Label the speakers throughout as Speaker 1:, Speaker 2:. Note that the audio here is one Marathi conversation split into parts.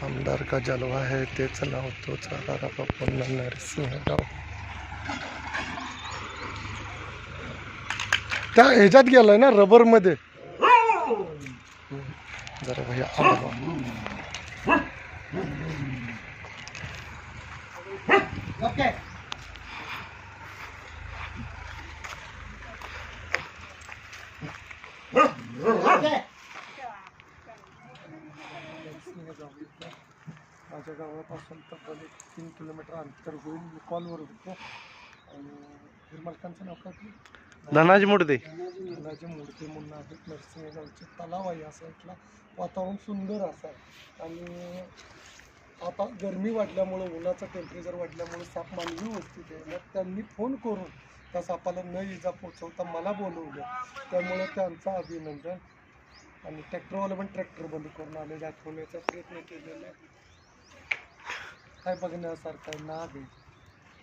Speaker 1: आमदार का जलवा है तेच नाव तोच आला पुन्हा नरसिंहराव त्या ह्याच्यात गेलाय ना रबरमध्ये जरा भैया माझ्या गावापासून तब्बल एक तीन किलोमीटर अंतर होईल. मी कॉलवर होतो. आणि हिरमलकांचं नाव काय आपलं?
Speaker 2: धनाजी मुडदे.
Speaker 1: धनाजी मूर्ती म्हणून आहेत नरसिंहगावचे तलाव आहे. असं इथला वातावरण सुंदर असं आहे. आणि आता गरमी वाढल्यामुळं उन्हाचं टेम्परेचर वाढल्यामुळे साप मानवी वस्तीत आहे. मग त्यांनी फोन करून त्या सापाला न इजा पोचवता मला बोलवलं. त्यामुळे त्यांचं अभिनंदन. आणि ट्रॅक्टरवाला पण ट्रॅक्टर बंद करून आले दाखवण्याचा प्रयत्न केलेला काय बघण्यासारखं आहे नाग आहे.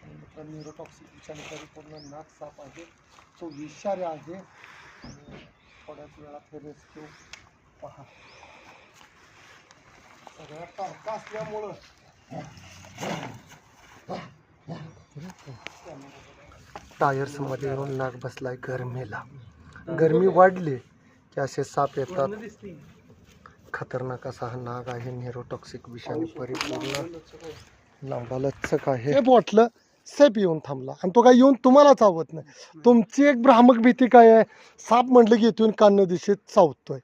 Speaker 1: आणि मित्रांनो न्यूरोटॉक्सिक विषाणूकारी पूर्ण नाग साप आहे. तो विषारी आहे. आणि थोड्याच वेळात हे रेस्क्यू पहा. सगळ्या तारखा असल्यामुळं टायर्समध्ये येऊन नाग बसलाय गरमीला. गरमी वाढली. की असे साप येतात. खतरनाक असा हा नाग आहे नेरोटॉक्सिक विषाणू परिपूर्ण लांबालचक आहे. हे वाटलं सेप येऊन थांबला आणि तो काय येऊन तुम्हाला चावत नाही. तुमची एक भ्रामक भीती काय आहे? साप म्हटलं की इथून कान्न दिशेत चावतोय.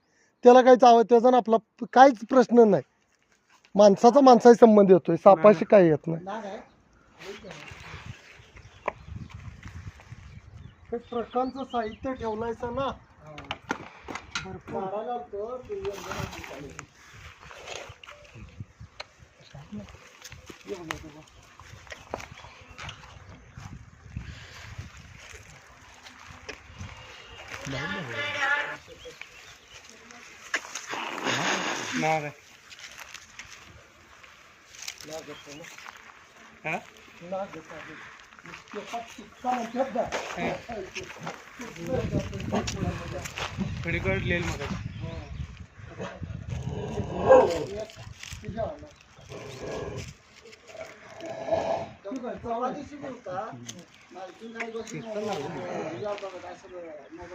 Speaker 1: त्याला काय चावत त्याचा ना आपला काहीच प्रश्न नाही. माणसाचा माणसाशी संबंध येतोय सापाशी काय येत नाही. हे ट्रकांचं साहित्य ठेवलायचं ना भरपूर
Speaker 2: नाव आहे
Speaker 1: नाग येतो ना.
Speaker 2: हा
Speaker 1: नाग येतो आहे. नुसतं शिक्का म्हणतात ना.
Speaker 2: कडी कळलेली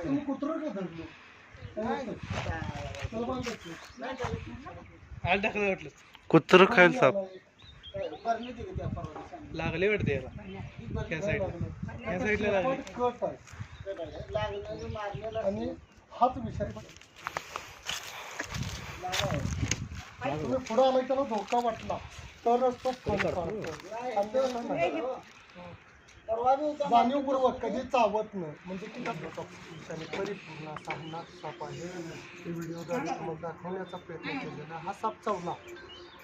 Speaker 2: मग.
Speaker 1: आल
Speaker 2: टाकलं वाटलं कुत्र खायला साप
Speaker 1: लागले
Speaker 2: लागले वाटते याला त्या साईडला या साईडला लागले
Speaker 1: आणि हाच विषय तुम्ही पुढे आला त्याला धोका वाटला तरच तो फोन जाणीवपूर्वक कधी चावत नाही. म्हणजे की विषयाने परिपूर्ण असा हा नाग साप आहे. हे. व्हिडिओद्वारे तुम्हाला दाखवण्याचा प्रयत्न केलेला हा साप चावला.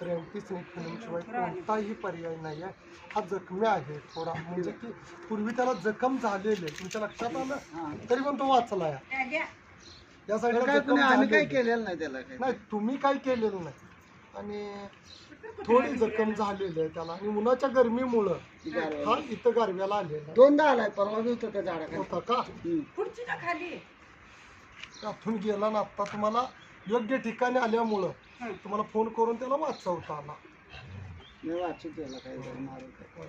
Speaker 1: तर एमटी स्नेक फिल्मशिवाय कोणताही पर्याय नाही आहे. हा जखमी आहे थोडा. म्हणजे की पूर्वी त्याला जखम झालेली. आहे तुमच्या लक्षात आलं? तरी पण तो वाचला आहे या साईडला जखम
Speaker 3: आम्ही काय
Speaker 1: झालेली.
Speaker 3: केलेलं नाही त्याला काही.
Speaker 1: नाही तुम्ही काय केलेलं नाही आणि थोडी जखम झालेली आहे त्याला आणि उन्हाच्या गरमीमुळं
Speaker 3: ती गारवा.
Speaker 1: हा इथं गारव्याला आलेला
Speaker 3: दोनदा आलाय परवा बी होतं त्या झाडाखाली
Speaker 1: होता का
Speaker 3: हम्म.
Speaker 1: त्यातून गेला ना आता तुम्हाला योग्य ठिकाणी आल्यामुळं तुम्हाला फोन करून त्याला वाचवता आला
Speaker 3: मी वाचू त्याला काही मारून काय.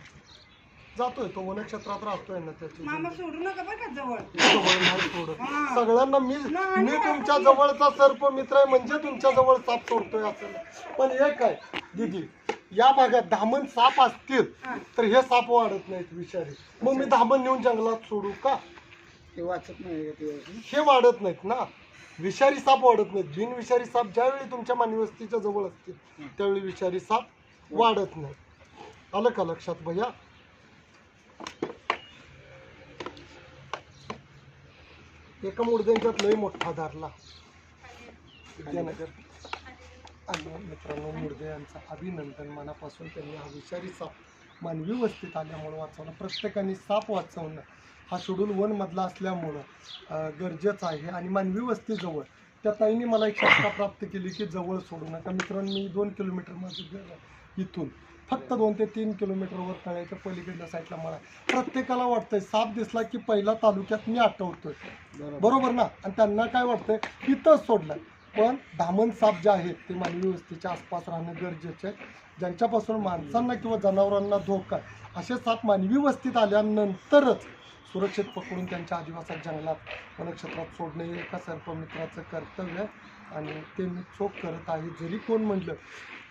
Speaker 1: जातोय तो वनक्षेत्रात राहतोय ना त्याची.
Speaker 4: मामा सोडू नका बरं का जवळ.
Speaker 1: जवळ नाही सोडत. सगळ्यांना मी मी तुमच्या जवळचा सर्प मित्र आहे म्हणजे तुमच्या जवळ साप सोडतोय असं नाही. पण एक आहे दिदी या भागात धामण साप असतील तर हे साप वाढत नाहीत विषारी. मग मी धामण नेऊन जंगलात सोडू का?
Speaker 3: ते वाचत नाही का ते अजून?
Speaker 1: हे वाढत नाहीत ना. विषारी साप वाढत नाहीत. बिनविषारी साप ज्यावेळी तुमच्या मानवी वस्तीच्या जवळ असतील त्यावेळी विषारी साप वाढत नाही आलं का लक्षात भैया? एका मुडद्यांच्यात लय मोठा धरला. विद्यानगर आणि मित्रांनो मुर्दे यांचं अभिनंदन मनापासून त्यांनी हा विषारी साप मानवी वस्तीत आल्यामुळं वाचवला. प्रत्येकाने साप वाचवणं हा शेड्यूल वन मधला असल्यामुळं गरजेचं आहे. आणि मानवी वस्तीजवळ त्या ताईने मला एक शक्का प्राप्त केली की जवळ सोडू नका मित्रांनो मी दोन किलोमीटर माझं इथून. फक्त दोन ते तीन किलोमीटरवर तळ्याच्या पलीकडल्या साईडला मला. प्रत्येकाला वाटतंय साप दिसला की पहिला तालुक्यात मी आठवतोय.
Speaker 3: बरोबर.
Speaker 1: ना? आणि त्यांना काय वाटतंय? इथंच सोडलंय. पण धामण साप जे आहेत ते मानवी वस्तीच्या आसपास राहणं गरजेचे आहे. ज्यांच्यापासून माणसांना किंवा जनावरांना धोका असे साप मानवी वस्तीत आल्यानंतरच सुरक्षित पकडून त्यांच्या आदिवासात जंगलात वनक्षेत्रात सोडणे हे एका सर्पमित्राचं कर्तव्य आहे. आणि ते मी चोख करत आहे. जरी कोण म्हटलं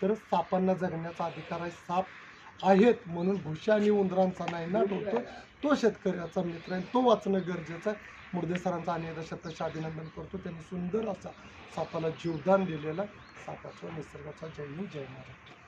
Speaker 1: तर सापांना जगण्याचा अधिकार आहे. साप आहेत म्हणून भुशी आणि उंदरांचा नाही ना होतो तो शेतकऱ्याचा मित्र आहे. तो वाचणं गरजेचं आहे. मुर्दे सरांचा आणि शतश अभिनंदन करतो. त्यांनी सुंदर असा सापाला जीवदान दिलेला सापाचा निसर्गाचा जय हिंद जय महाराष्ट्र.